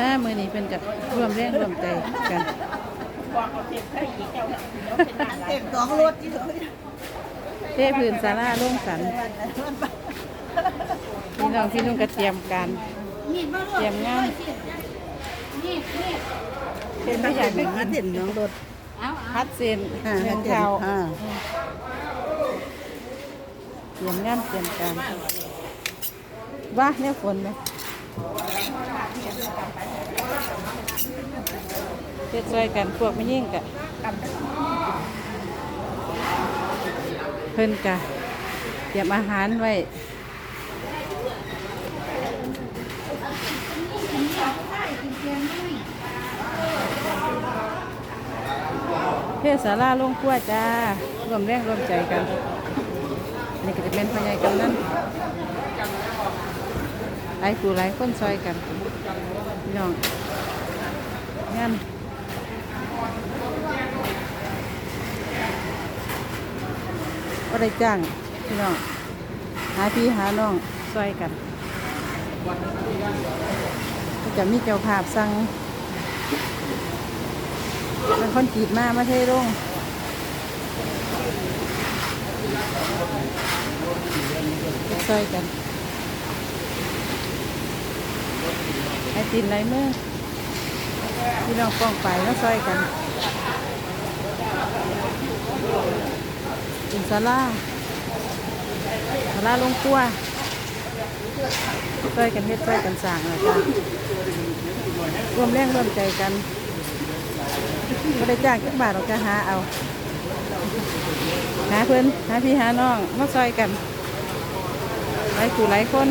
จ้ามือนี้เป็นกับร่วมแรงร่วมใจกันบอกเอาเต็มให้อีกเจ้าเดี๋ยวเป็นนานเต็มสองรถที่สุดเทพื้นศาลาโล่งสันพี่น้องพี่นุ่งกระเตรียมการเตรียมงานเป็นไม่อยากได้กินเห็นน้องรถพัดเซนอ่าเงินเห็นข่าวอ่าเตรียมงานเตรียมการว่าเนี่ยฝนไหม เฮ็ดช่วยกันพวกไม่ยิ่งกะเพิ่นกะเตรียมอาหารไว้เทศสาราลงขั้วจ้ารวมแรงรวมใจกันนี่ก็จะเป็นพญายกันนั่นไอ้กูหลายคนซอยกัน พี่น้องงานก็ได้จ้างพี่น้องหาพี่หาน้องซอยกันก็จะมีเจ้าภาพสั่งเป็นคนกรีดมามาเทลงซอยกัน ไอตินไรเมื่อพี่น้องป้องไปแล้วซอยกันกินซาลาซาลาลงครัวซอยกันเฮ็ดซอยกันสั่งนะจ้ะรวมแรงรวมใจกันก็ได้จ้างจักบาทเราจะหาเอา หาเพื่อนหาพี่หาน้องมาซอยกันหลายผู้หลายคน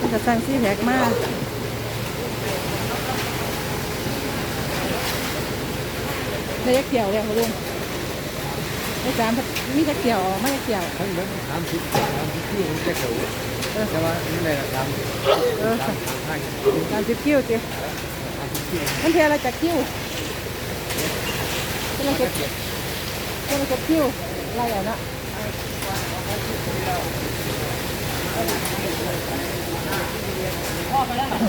มันจะ สั่งซี่แพ็กมาได้ยักเกี่ยวเลยคุณลุงได้สามมีจักเกี่ยวไม่จักเกี่ยวทั้งหมดสามสิบสามสิบที่ผมจะเขียวแต่ว่านี่แหละสามเออสามทางสามสิบคิ้วจิสามสิบที่มันเทอะไรจากคิ้วเทอะไรจากเทอะไรจากคิ้ วอะไรอะเนาะ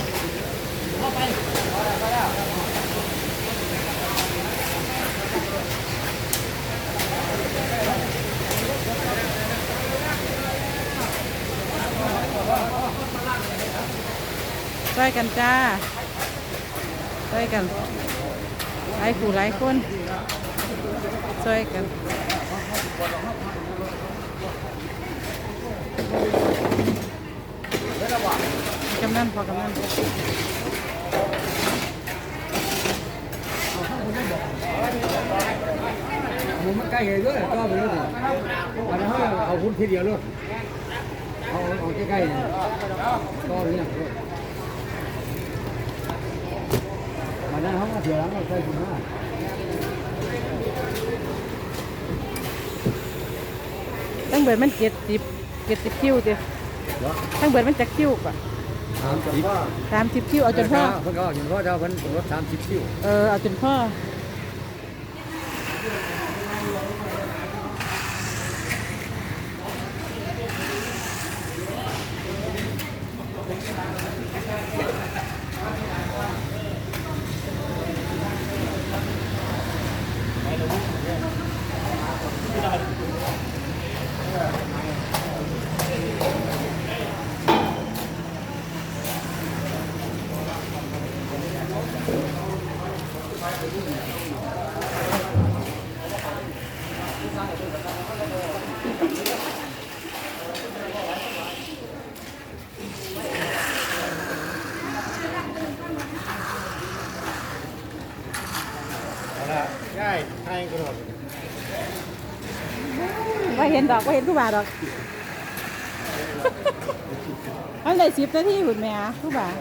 ช่วยกันจ้าช่วยกันหลายผู้หลายคนช่วยกัน กำนันพอกำนันผมมันใกล้เลยด้วยก็ไปเลยอันนั้นเอาพุ่นทีเดียวเลยเอาเอาใกล้ๆก็เนี่ยมันนั้นเขาเสียหลังใกล้ถึงห้าตั้งเบิดมันเจ็ดสิบเจ็ดสิบคิ้วจิ ตั้งเบิดมันจะคิ้วกว่าสามสิบสามสิบคิ้วเอาจนพ่อเพิ่นก็จนพ่อเจ้าเพิ่นรถสามสิบคิวเออเอาจนพ่อ ง่ายใช่กระโดดว่าเห็นดอกว่าเห็นผู้บาดอกอันไหนสิบนาทีหุ่นแม่ผู้บาท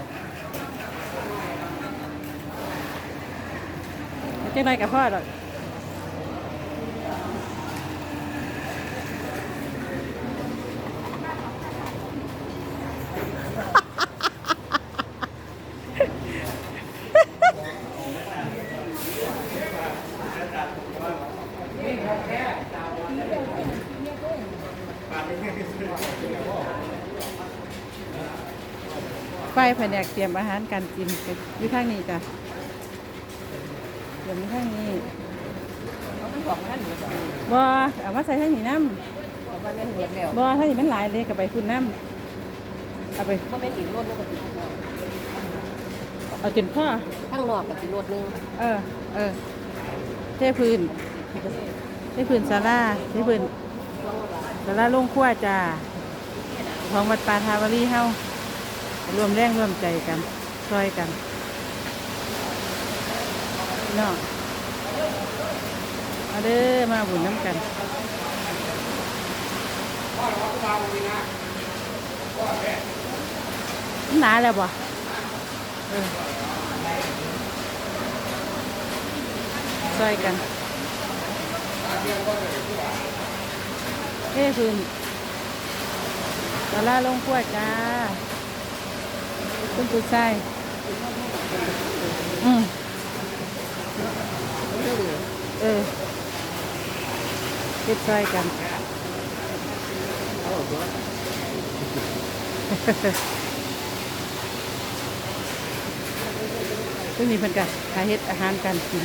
จังไรกับพ่อดอก ไฟแผนกเตรียมอาหารการกินก็อยู่ทางนี้จ้ะเตรียมอยู่ทางนี้เขาไม่บอกท่านหนูจะบ่เอามาใส่ทางนี้น้บอกว่าไม่เห็นแล้วำบ่ทางนี้มันหลายเลยกับไปคุณน้ำเอาไปก็ไม่ติดรถปกติเอาจนพ่อข้างนอกกับติดรถนึงเออ เออเทพื้นเทพื้นศาลาเทพื้นศาลาโล่งขั้วจ้าของวัดปาทาวารีเฮา รวมแรงรวมใจกันช่วยกันพี่น้องมาเด้อมาบุญน้ำกันหนาแล้วบ่เออช่วยกันเฮ้พื้นตาล่าลงขวดจ้า คุณผู้ชายอืมเออเฮ็ดช่วยกันซึ่งมีเพิ่อนกันหาเฮ็ดอาหารการกิน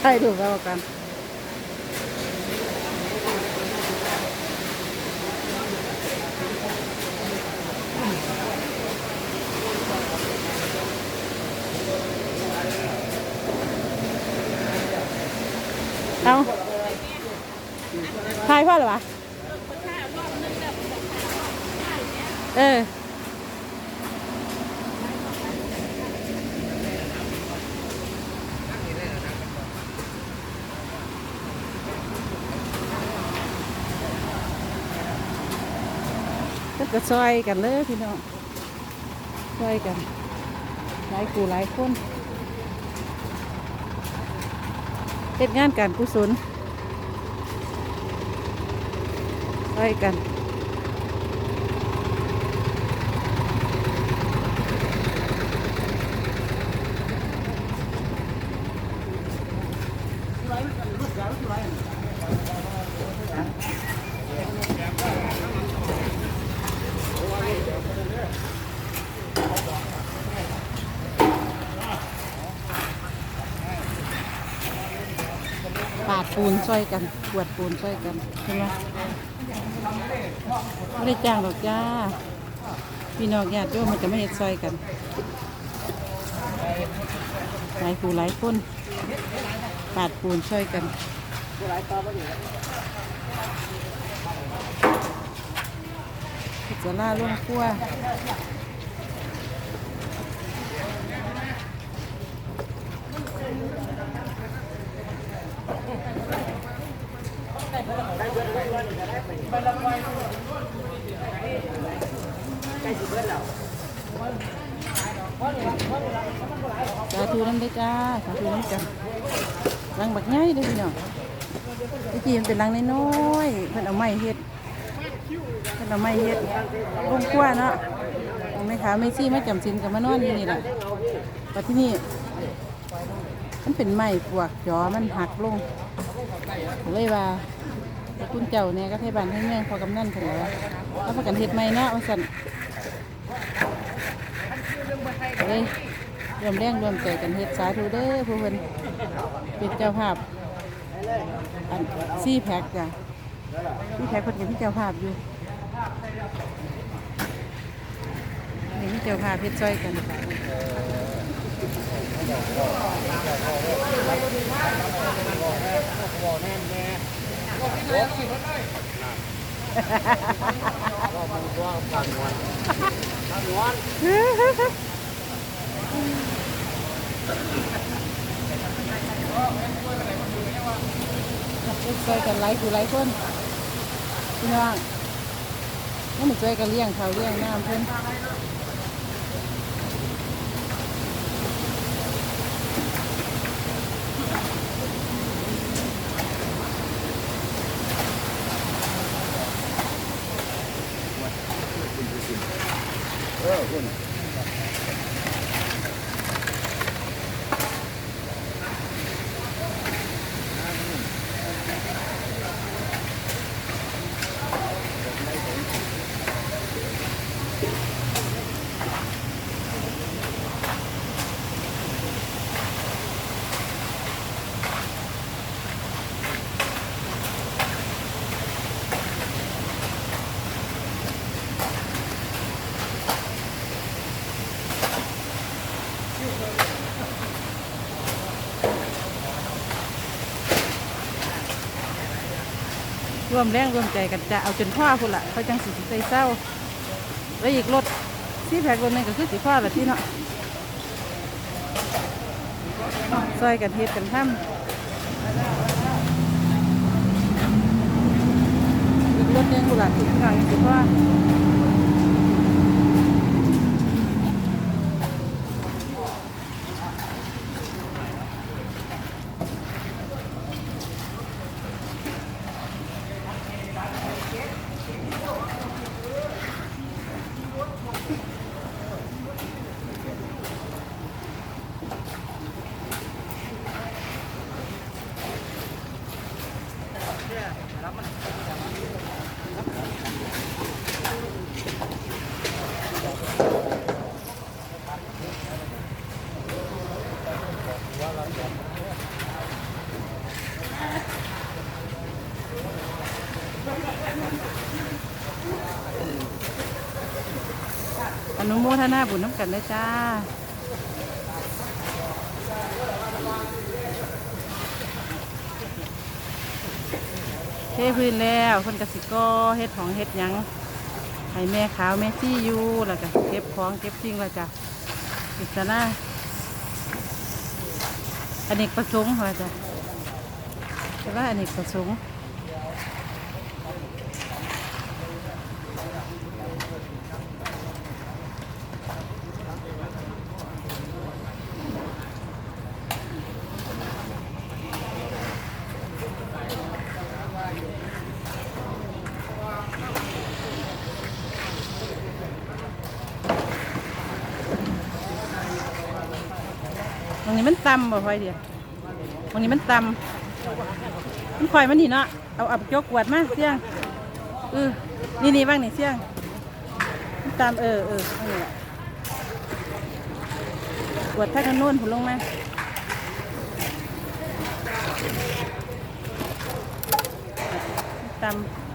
ใช่ถูกแล้วกันายพ่อหรือวะเออก็ซอยกันเลยพี่น้องซอยกัน หลายกูหลายคนเฮ็ดงานการกุศล ซอยกัน ปูนช่วยกันกวดปูนช่วยกันใช่ไหมไม่ได้จ้างหรอกจ้าพี่น้องญาติโยมมันจะไม่เห็ดซอยกันหลายผู้หลายคนปาดปูนช่วยกันพิจาราล่วงขั้ว สาธุนั่นได้จ้าสาธุนั่นกันรังบักง่ายเลยพี่น้องที่จริงมันเป็นรังน้อยๆเพิ่นเอาไม้เฮ็ดเพิ่นเอาไม้เฮ็ดลงขั้วเนาะเอาไม่ขาไม่ซี่ไม่จำสินกับมานอนอยู่นี่แหละแต่ที่นี่มันเป็นไม้ปวกจอมันหักลงเลยว่า พระคุณเจ้าเนี่ยก็ให้บ้านให้เมืองพอกำนันเถอะแล้วพากันเฮ็ดไม้เนาะว่าสันเลยรวมแรงรวมใจกันเฮ็ดสาธุเด้อผู้เพิ่นเป็นเจ้าภาพอันซี่แพ็กจ้ะซี่แพ็กเพิ่นเป็นที่เจ้าภาพอยู่เป็นที่เจ้าภาพเฮ็ดซอยกัน ช่วยกันไล่คือไล่คนพี่น้องนี่มันช่วยกันเลี้ยงเขาเลี้ยงน้ำเพิ่น 네, 야, 그건. ร่วมแรงร่วมใจกันจะเอาจนพ่อพุ่นละเขาจังสิใจเศร้า แล้วอีกรถที่แพ็กรถนึงก็คือสีพ่อละที่เนาะซอยกันเฮ็ดกันทำอีกรถนึงพุ่นละที่ข้างสิพ่อ อนุโมทนาบุญน้ำกันเลยจ้าเทพื้นแล้วคนกสิกอเฮ็ดของเฮ็ดยังให้แม่ขาวแม่ซี่อยู่แล้วก็เก็บของเก็บจริงแล้วจ้ะอิสระอเนกประสงค์เหรจ้ะ แต่ว่าอเนกประสงค์ตรงนี้มันต่ำบ่ค่อยเดียวตรงนี้มันต่ำ มันคอยมันนี่เนาะ เอาเอายกกวดมาเสี่ยงเออนี่นี่บ้างนี่เสี่ยง ตามเออเออนี่แหละกวดท่ากันนู่นผุนลงมามันต่ำ